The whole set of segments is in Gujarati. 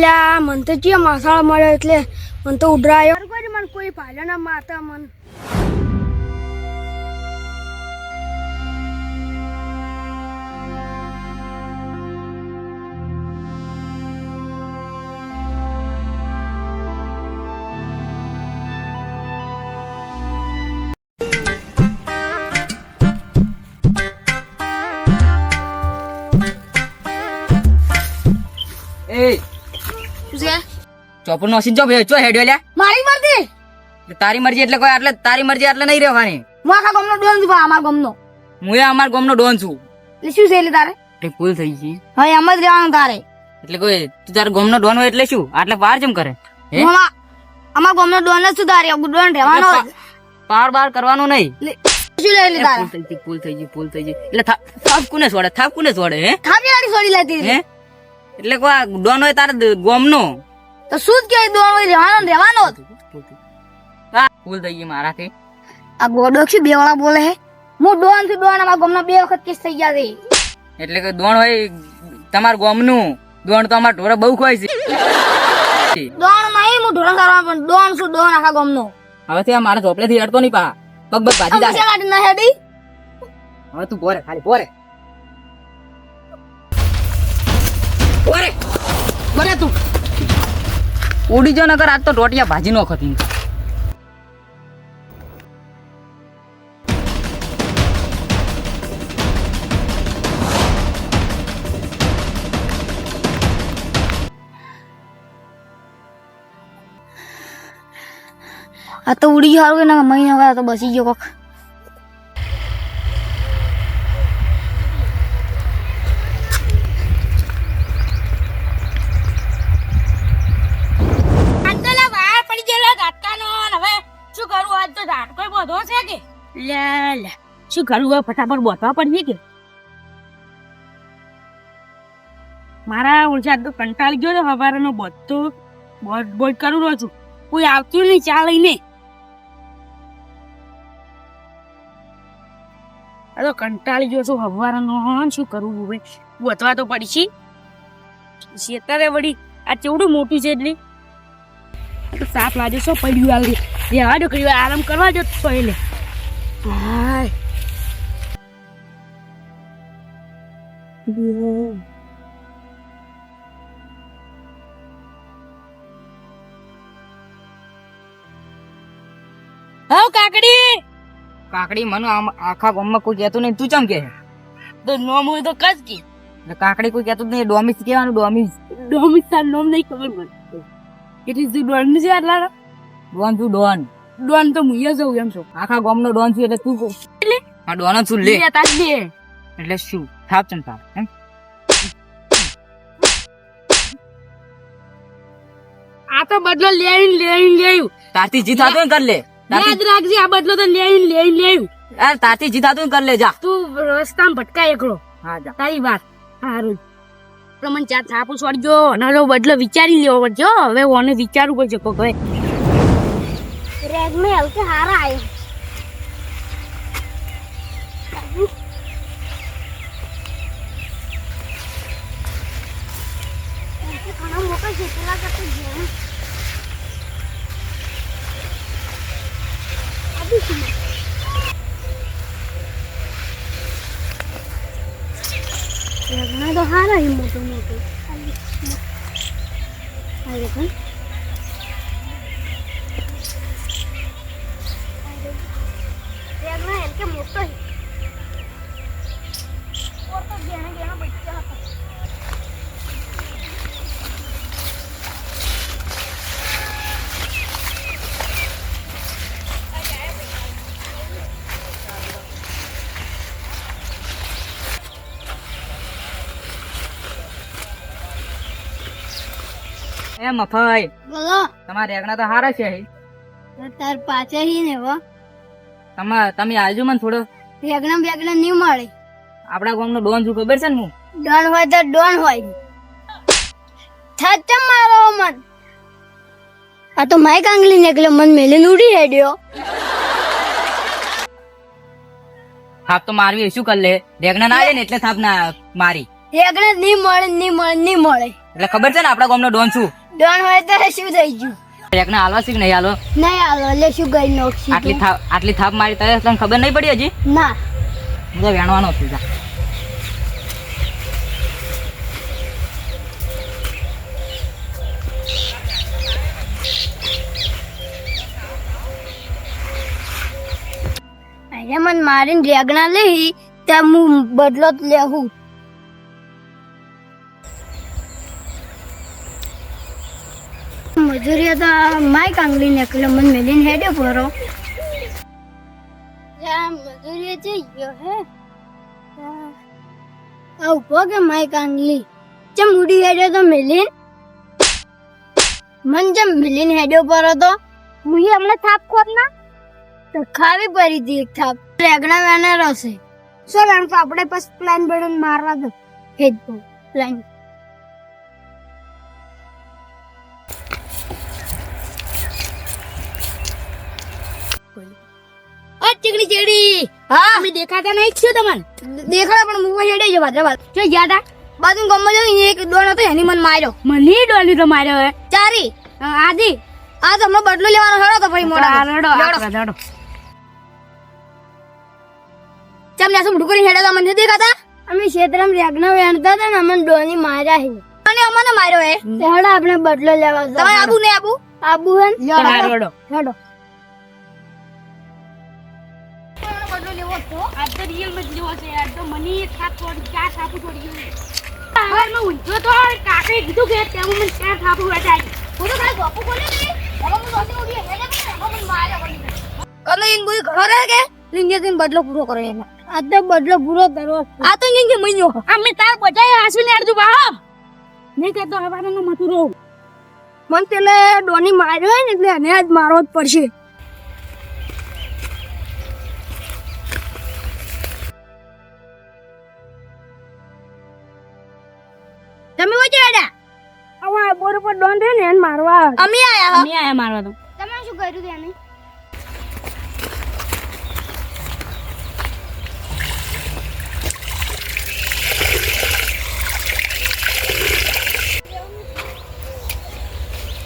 અલ્યા, મન તો ચિયા માસાળા મળ્યો એટલે મન તો ઉડરાયો મને કોઈ ભાલ્યો ના માતા મન ચોપર નો સીધો ભાઈ ચો હેડ્યો લે. મારી મરજી? તારી મરજી એટલે કોઈ એટલે તારી મરજી એટલે નહીં રહેવાની. હું આખા ગમનો ડોન છું અમારા ગામનો. હું એ અમાર ગમનો ડોન છું. એટલે શું છે એટલે તારે? એટલે ભૂલ થઈ ગઈ. હવે એમ જ રહેવાનું તારે. એટલે કોઈ તું તારો ગમનો ડોન હોય એટલે શું? આટલે પાર જેમ કરે? હે? હું અમા- અમારા ડોન જ છું તારે ડોન રહેવાનો પાર બાર કરવાનું નહીં. એટલે શું લે એટલે તારે? ભૂલ થઈ ગઈ ભૂલ થઈ ગઈ એટલે થાપ કોને છોડે થાપ કોને છોડે હે? થાપી વાળી છોડી લેતી હે. એટલે કો ડોન હોય તારે ગોમનો. તો શું જ કે ડોન હોય રહેવાનો રહેવાનો. હા, ભૂલ થઈ ગઈ મારાથી. આ ગોડો છે બે વાળા બોલે હે? હું ડોનથી ડોન અમારા ગામના બે વખત કેસ થઈ ગયા છે. એટલે કે દોણ હોય તમાર ગોમનું. ડોન તો અમાર ઢોરા બહુ ખવાય છે. ડોન નહીં હું ઢોરા કરવા પણ ડોન શું ડોન આખા ગોમનો. હવેથી આ મારા ઝોપડેથી અડતો નહીં પા. પગ પગ ભાજી જાય હવે તું પોરે ખાલી પોરે પોરે પોરે તું. ઉડી જો નગર આજ તો ટોટિયા ભાજી નો ખતી આ તો ઉડી ગયો હારું કે ના, મહિના ગયા તો બસી ગયો કોક. શું કરું હવે ફટાફટ બોતવા પડીએ કે? મારા ઓળખા તો કંટાળી ગયો ને હવારનો બધો. બોટ બોટ કરું રહ્યો છું. કોઈ આવતું નહીં, ચા લઈને. તો કંટાળી ગયો છું હવારનો. શું કરવું હવે ગોતવા તો પડી છે શેતરે વળી આ ચેવડું મોટું છે એટલે. આ તો છો, પડ્યું આવી રહેવા દો કર્યું આરામ કરવા જો તો એટલે હાય હવ કાકડી! કાકડી મને આમ આખા ગામમાં કોઈ કહેતું નહીં. તું ચમ કે? તો નોમ હોય તો કસ કે? કાકડી કોઈ કહેતું નહીં. ડોમિસ કહેવાનું ડોમિસ ડોમિસ તાર નોમ નહીં ખબર મને. એટલે તું ડોન છે આટલા ડોન તું ડોન. ડોન તો મુયા જવું એમ છો. આખા ગામનો ડોન છું એટલે તું એટલે? હા ડોન છું લે. એટલે શું? થાપ ચમ થાપ એમ? આ તો બદલો લેઈ લેઈ લેવું તારથી જીત થતું કર લે. યાદ રાખજે આ બદલો તો લેઈ લેઈ લેવું યાર તારથી જીત થતું કર લે જા. તું રસ્તામાં ભટકાય એકલો. હા જા. તારી વાત. સારું પણ મને ચા થાપું છોડજો હવે બદલો વિચારી લેવો પડજો હવે ઓને વિચારવું પડશે હવે. રેગ મે હલકે હારા આવ્યો ઘણો મોટો જેટલા કરતો જેવું આપીશું લગ્ન તો હારા મોટું મોટું આવી પણ એમ કે મોટો તો એ મફાઈ બોલો. તમારા રેગણા તો હારા છે તાર પાછળ ને વો તમે તમે આવજો મને થોડો. વેગણા વેગણા નહીં મળે. આપણા ગામનો ડોન શું ખબર છે ને હું? ડોન હોય તો ડોન હોય. છચ્ચમ મારો મન. આ તો માઈક આંગલી નીકળ્યો મન મેલે ઉડી હેડ્યો થાપ તો મારવી શું કર લે? રેગણા ના આવે ને એટલે થાપ ના મારી. રેગણા નહીં મળે નહીં મળે નહીં મળે. એટલે ખબર છે ને આપણા ગામનો ડોન શું ડોન હોય તો શું થઈ ગયું? એકને હાલવા શીખ નહીં હાલો. નહીં હાલો એટલે શું ગઈ નોખી આટલી થાપ આટલી થાપ મારી તને તને ખબર નહીં પડી હજી? ના. હું તો વેણવાનો છું જા. મને મારીને રેગના લઈ ત્યાં હું બદલો જ લેવું તો માય કાંગલી નીકળે મને મેલીને હેડે ભરો. મજૂરી જઈ ગયો હે. આ ઊભો કે માય કાંગલી ચમ ઉડી હેડ્યો તો મેલીન. મન ચમ મેલીને હેડ્યો ભરો તો. હું હમણાં થાપ ખોત ના તો ખાવી પડી હતી એક થાપ. રેગણા વેના રસે શું કારણ કે આપણે બસ પ્લાન બનાવીને મારવા દો. હેડ પ્લાન ચીકણી ચેડી હા? અમે દેખાતા નહીં છું તમને? દેખાડે પણ મુવા હેડે છે ભાદ્રા બાદ જો ગયા તા બાજુ ગમમાં જો એક દોણ હતો એની મને માર્યો. મને ડોલી તો માર્યો હે. ચારી. આજી આ તો હમણાં બદલો લેવાનો હળો તો ભાઈ મોડા રડો લડો. ચમ ને શું ઢુકરી હેડે તો મને દેખાતા? અમે ક્ષેત્રમ રેગના વેણતા હતા ને અમને ડોની માર્યા હે. અને અમને માર્યો હે. હેડો આપણે બદલો લેવા તમારે આબુ ને આબુ? આબુ હે હા, રડો હેડો. તો real જ જેવો છે યાર. તો મને એક થાપ છોડી ચાર થાપુ છોડી ગયું સવારમાં ઊંઘ્યો તો કાકે કીધું કે તેમાં મને ચાર થાપુ વેચાય. હું તો ખાલી ગપુ બોલ્યો ને હવે હું દોસ્તી ઉડી હેડે પણ મને માર્યા કને ઇન બુઈ ઘરો કે? લિંગે બદલો પૂરો કરો એને. આ તો બદલો પૂરો કરો આ તો ઇંગે મહિનો અમે તાર બજાય હાસી ને અડધું બા નહીં કે તો મથું રહું મન પેલે ડોની માર્યો ને એટલે એને આજ મારવો જ પડશે. ઉપર ડોન રહે ને એને મારવા અમે આયા અમે આયા મારવા તો. તમે શું કર્યું તેને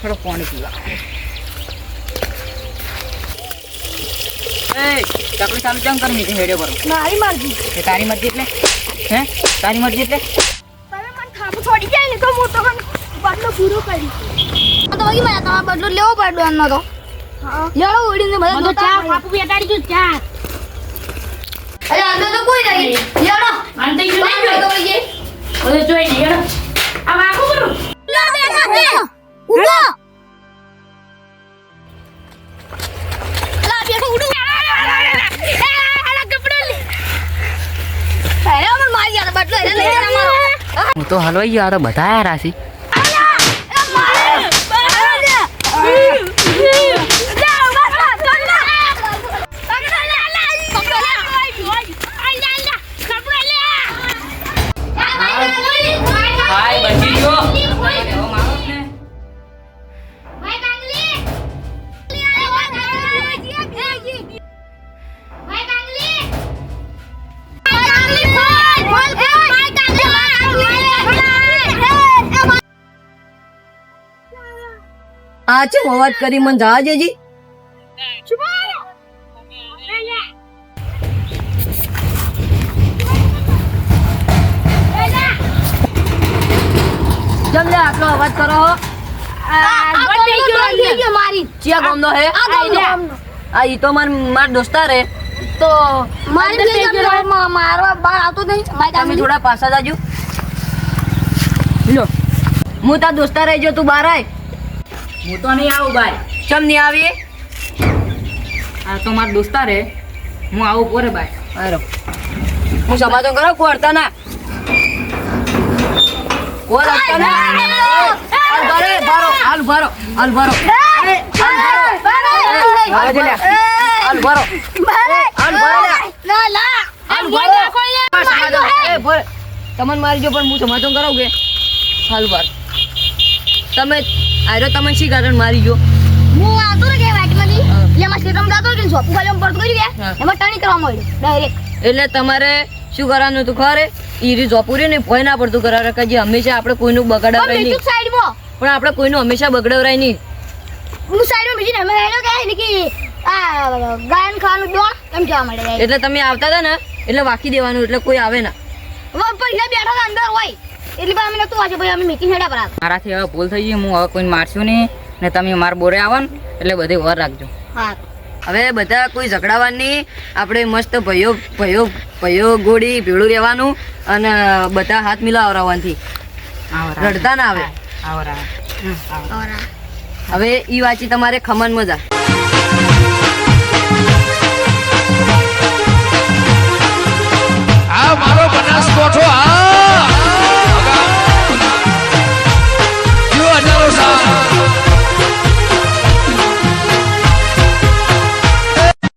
થોડો પાણી પીવા. એ ચકલી ચાલુ ચમ કરી નીચે હેડ્યો કરો મારી મરજી. તારી મરજી એટલે? હે? તારી મરજી એટલે? તમે મને ખાબુ છોડી જાય ને તો હું તો બદલો પૂરો કરી તો વગી મારા તમારો બદલો લેવો પડે ડોન તો. લેવો ઉડીને મને તો ચા બાપુ બેટાડી થાપુ ચા. અરે અંદર તો કોઈ નહીં. લેડો મને તો ઈચ્છા નહીં તો વગી જાય. જોઈ નહીં હેડો. આ બાપુ કરો લો બેટા છે ઉડો. લા. હું તો હલવાઈ ગયો આ તો બધા રાશી આ છે અવાજ કરી મને જવા દેજી. કેમ લે આટલો અવાજ કરો. હો મારી. ચિયા ગામનો હે? આ ઈ તો માર માર દોસ્તાર હે. તો મારી બે ગામનો મારવા બાર આવતો નહીં. તમે થોડા પાછા જાજો. લો. હું તાર દોસ્તાર રહી તું બાર આય. હું તો નહીં આવું બાય ચમ નહીં આવી આ તો મારા દોસ્તાર રે હું આવું પોરે બાય આરો હું સમાધાન કરો કોઈ ના. અડતા ના. હાલ ભારો ભારો. હાલ ભારો હાલ ભારો. હાલ ભારો. હાલ ભારો. હાલ ભારો. ના, ના. હાલ ભારો. સમાધાન એ ભોરે તમને મારી જો પણ હું સમાધાન કરાવું કે? હાલ ભાર. તમે આરો તમે શી કારણ મારી ગયો? હું આવતો ને કે વાટમાંથી. એટલે એમાં શેતામાં જાતો ને સોપુ આમ પડતો કરી ગયા. એમાં ટર્નિંગ કરવા માંડ્યો, direct. એટલે તમારે શું કરવાનું હતું ખરે ઈ રી જોપુરી ને ભય ના પડતું કરાવે કે જે હંમેશા આપણે કોઈનું બગાડવરાય નહીં. પણ આપણે કોઈનું હંમેશા બગડવરાય નહીં. હું સાઈડમાં બીજી ને મેં એને કહે ને કે આ ગાયન ખાવાનું દોણ એમ જવા મળે એટલે તમે આવતા હતા ને એટલે વાકી દેવાનું એટલે કોઈ આવે ના. પહેલા બેઠા અંદર હોય. એટલે ભાઈ અમે નતું આજે ભાઈ અમે મીટિંગ હેડા પર મારાથી હવે ભૂલ થઈ ગઈ હું હવે કોઈને મારશું નહીં. ને તમે માર બોરે આવો ને એટલે બધે વર રાખજો. હા. હવે બધા કોઈ ઝઘડાવાનું નહીં. આપણે મસ્ત ભયો ભયો ભયો ગોળી ભેળું રહેવાનું અને બધા હાથ મિલાવરાવવાથી રડતા ના આવે. હવે ઈ વાંચી તમારે ખમણ મજા. આ મારો બનાસકોઠો આ Rosa.